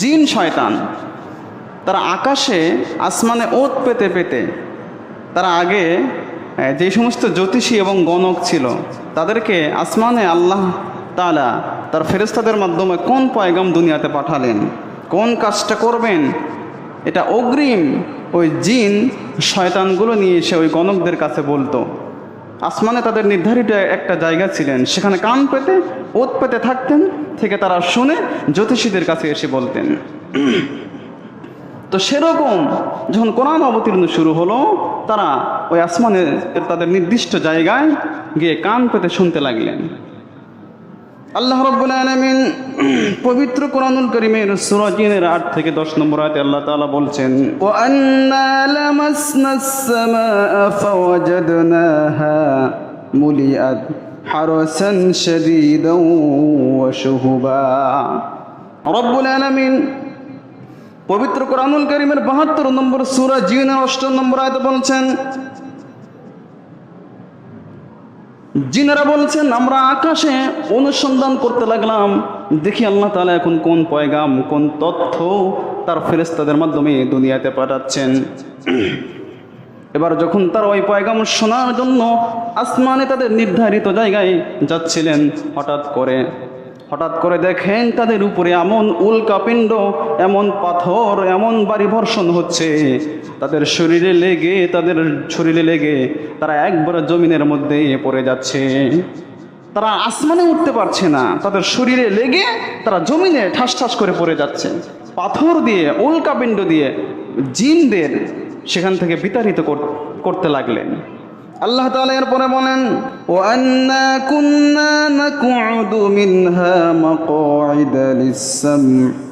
জিন শয়তান। তারা আকাশে, আসমানে ওত পেতে পেতে তারা আগে যে সমস্ত জ্যোতিষী এবং গণক ছিল, তাদেরকে আসমানে আল্লাহ তালা তার ফেরেস্তাদের মাধ্যমে কোন পয়গাম দুনিয়াতে পাঠালেন, কোন কাজটা করবেন, এটা অগ্রিম ওই জিন শয়তানগুলো নিয়ে এসে ওই গণকদের কাছে বলতো। আসমানে তাদের নির্ধারিত একটা জায়গা ছিলেন, সেখানে কান পেতে ওত পেতে থাকতেন, থেকে তারা শুনে জ্যোতিষীদের কাছে এসে বলতেন, তো সেরকম যখন কোরআন অবতীর্ণ শুরু হলো, তারা ওই আসমানে তাদের নির্দিষ্ট জায়গায় গিয়ে কান পেতে শুনতে লাগলেন। আল্লাহ রব্বুল আলামিন পবিত্র কোরআনুল করিমের সূরা জিনের 8 থেকে 10 নম্বর আয়াতে আল্লাহ তাআলা বলছেন, ওয়া আন্না লামাসনাস শাদীদান ওয়া শুহুবা রব্বুল আলামিন পবিত্র কোরআনুল করিমের বাহাত্তর নম্বর সুরা জিনের অষ্টম নম্বর আয়তে বলছেন জিনেরা বলছেন, আমরা আকাশে অনুসন্ধান করতে লাগলাম। দেখি আল্লাহ তালা এখন কোন পয়গাম, কোন তথ্য তার ফেরেস্তাদের মাধ্যমে দুনিয়াতে পাঠাচ্ছেন। এবার যখন তার ওই পয়গাম শোনার জন্য আসমানে তাদের নির্ধারিত জায়গায় যাচ্ছিলেন, হঠাৎ করে হঠাৎ করে দেখেন তাদের উপরে এমন উল্কাপিণ্ড এমন পাথর, এমন বাড়ি বর্ষণ হচ্ছে। তাদের শরীরে লেগে, তাদের শরীরে লেগে তারা একবার জমিনের মধ্যে পড়ে যাচ্ছে। তারা আসমানে উঠতে পারছে না। তাদের শরীরে লেগে তারা জমিনে ঠাস ঠাস করে পড়ে যাচ্ছে। পাথর দিয়ে উল্কাপিণ্ড দিয়ে, জিনদের সেখান থেকে বিতাড়িত কর- করতে লাগলেন আল্লাহ তাআলা এরপরে বলেন ও আন্না কুন্না নাকুদু মিনহা মাকউদা লিস-সাম'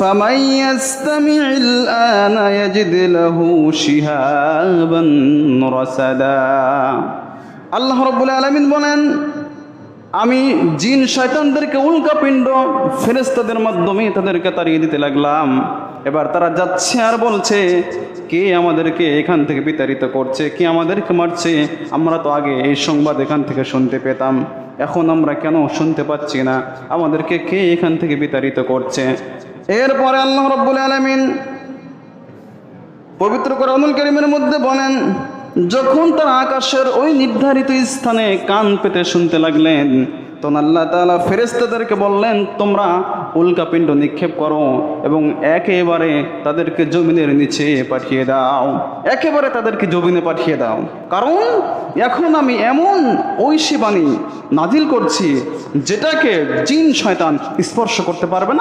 فمن يستمع الآن يجد له شهابا رصدا আল্লাহ রব্বুল আলামিন বলেন আমি জিন শয়তানদেরকে উল্কাপিণ্ড ফেরেস্তাদের মাধ্যমে তাদেরকে তাড়িয়ে দিতে লাগলাম এবার তারা যাচ্ছে আর বলছে কে আমাদেরকে এখান থেকে বিতাড়িত করছে? কে আমাদেরকে মারছে? আমরা তো আগে এই সংবাদ এখান থেকে শুনতে পেতাম। এখন আমরা কেন শুনতে পাচ্ছি না? আমাদেরকে কে এখান থেকে বিতাড়িত করছে? এরপরে আল্লাহ রব্বুল আলমিন পবিত্র কোরআনুল করিমের মধ্যে বলেন, যখন তারা আকাশের ওই নির্ধারিত স্থানে কান পেতে শুনতে লাগলেন, তখন আল্লাহ তাআলা ফেরেস্তাদেরকে বললেন, তোমরা উল্কাপিণ্ড নিক্ষেপ করো এবং একেবারে তাদেরকে জমিনের নিচে পাঠিয়ে দাও। একেবারে তাদেরকে জমিনে পাঠিয়ে দাও। কারণ এখন আমি এমন ঐশী বাণী নাজিল করছি যেটাকে জিন শয়তান স্পর্শ করতে পারবে না।